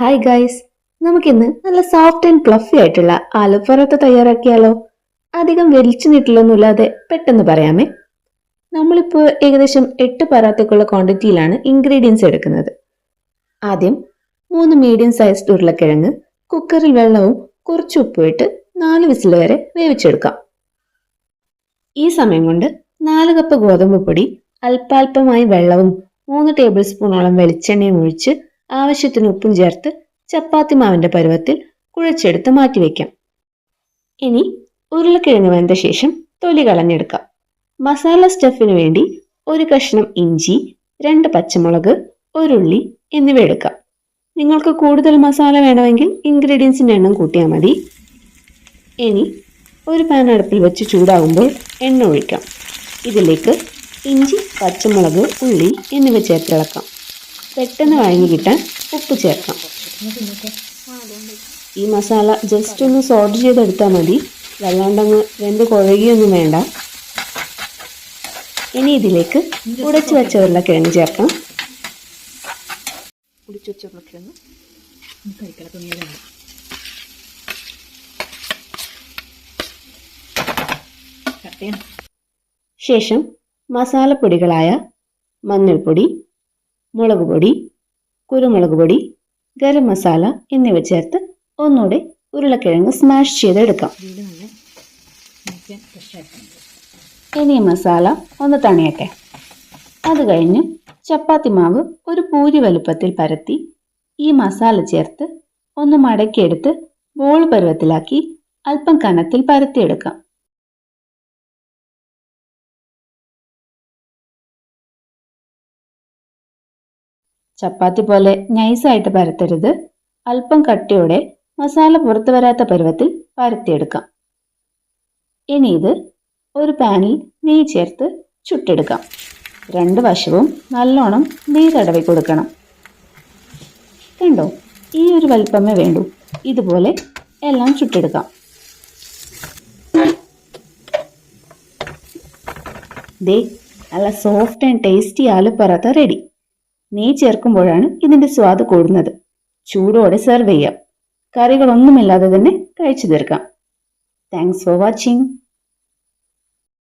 Hi guys നമുക്കിന്ന് നല്ല soft and പ്ലഫി ആയിട്ടുള്ള ആലു പൊറോട്ട തയ്യാറാക്കിയാലോ? അധികം വലിച്ചു നീട്ടിലൊന്നുമില്ലാതെ പെട്ടെന്ന് പറയാമേ. നമ്മളിപ്പോൾ ഏകദേശം എട്ട് പറാത്തക്കുള്ള ക്വാണ്ടിറ്റിയിലാണ് ഇൻഗ്രീഡിയൻസ് എടുക്കുന്നത്. ആദ്യം മൂന്ന് മീഡിയം സൈസ് ഉരുളക്കിഴങ്ങ് കുക്കറിൽ വെള്ളവും കുറച്ച് ഉപ്പും ഇട്ട് നാല് വിസിൽ വരെ വേവിച്ചെടുക്കാം. ഈ സമയം കൊണ്ട് നാല് കപ്പ് ഗോതമ്പ് പൊടി അല്പാൽപമായി വെള്ളവും മൂന്ന് ടേബിൾ സ്പൂണോളം വെളിച്ചെണ്ണയും ഒഴിച്ച് ആവശ്യത്തിന് ഉപ്പും ചേർത്ത് ചപ്പാത്തി മാവിന്റെ പരുവത്തിൽ കുഴച്ചെടുത്ത് മാറ്റിവെക്കാം ഇനി ഉരുളക്കിഴങ്ങ് വെന്ത ശേഷം തൊലി കളഞ്ഞെടുക്കാം. മസാല സ്റ്റഫിന് വേണ്ടി ഒരു കഷ്ണം ഇഞ്ചി രണ്ട് പച്ചമുളക് ഒരുള്ളി എന്നിവ എടുക്കാം. നിങ്ങൾക്ക് കൂടുതൽ മസാല വേണമെങ്കിൽ ഇൻഗ്രീഡിയൻസിന്റെ എണ്ണം കൂട്ടിയാൽ മതി. ഇനി ഒരു പാൻ അടുപ്പിൽ വെച്ച് ചൂടാകുമ്പോൾ എണ്ണ ഒഴിക്കാം. ഇതിലേക്ക് ഇഞ്ചി പച്ചമുളക് ഉള്ളി എന്നിവ ചേർത്തിളക്കാം. പെട്ടെന്ന് വഴങ്ങി കിട്ടാൻ ഉപ്പ് ചേർക്കാം. ഈ മസാല ജസ്റ്റ് ഒന്ന് സോട്ട് ചെയ്തെടുത്താൽ മതി. വല്ലാണ്ടങ്ങ് വെന്ത് കുഴകിയൊന്നും വേണ്ട. ഇനി ഇതിലേക്ക് ഉടച്ചു വെച്ച ഉരുളക്കിഴങ്ങ് ചേർക്കാം. പൊടിച്ചു വെച്ച ഉരുളക്കിഴങ്ങ് കഴിക്കല തുണിയിലാണ് ശേഷം മസാലപ്പൊടികളായ മഞ്ഞൾപ്പൊടി മുളക് പൊടി കുരുമുളക് പൊടി ഗരം മസാല എന്നിവ ചേർത്ത് ഒന്നുകൂടെ ഉരുളക്കിഴങ്ങ് സ്മാഷ് ചെയ്തെടുക്കാം. ഇനി മസാല ഒന്ന് തണിയട്ടെ. അത് കഴിഞ്ഞ് ചപ്പാത്തി മാവ് ഒരു പൂരി വലുപ്പത്തിൽ പരത്തി ഈ മസാല ചേർത്ത് ഒന്ന് മടക്കിയെടുത്ത് ബോൾ പരുവത്തിലാക്കി അല്പം കനത്തിൽ പരത്തിയെടുക്കാം. ചപ്പാത്തി പോലെ നൈസായിട്ട് പരത്തരുത്. അല്പം കട്ടിയോടെ മസാല പുറത്തു വരാത്ത പരുവത്തിൽ പരത്തിയെടുക്കാം. ഇനി ഇത് ഒരു പാനിൽ നെയ്യ് ചേർത്ത് ചുട്ടെടുക്കാം. രണ്ട് വശവും നല്ലോണം നെയ്യ് തടവി കൊടുക്കണം. കണ്ടോ? ഈ ഒരു വലിപ്പമേ വേണ്ടൂ. ഇതുപോലെ എല്ലാം ചുട്ടെടുക്കാം. ദേ നല്ല soft and tasty aloo parotta ready നെയ്യ് ചേർക്കുമ്പോഴാണ് ഇതിന്റെ സ്വാദ് കൂടുന്നത്. ചൂടോടെ സെർവ് ചെയ്യാം. കറികളൊന്നുമില്ലാതെ തന്നെ കഴിച്ചു തീർക്കാം. Thanks for watching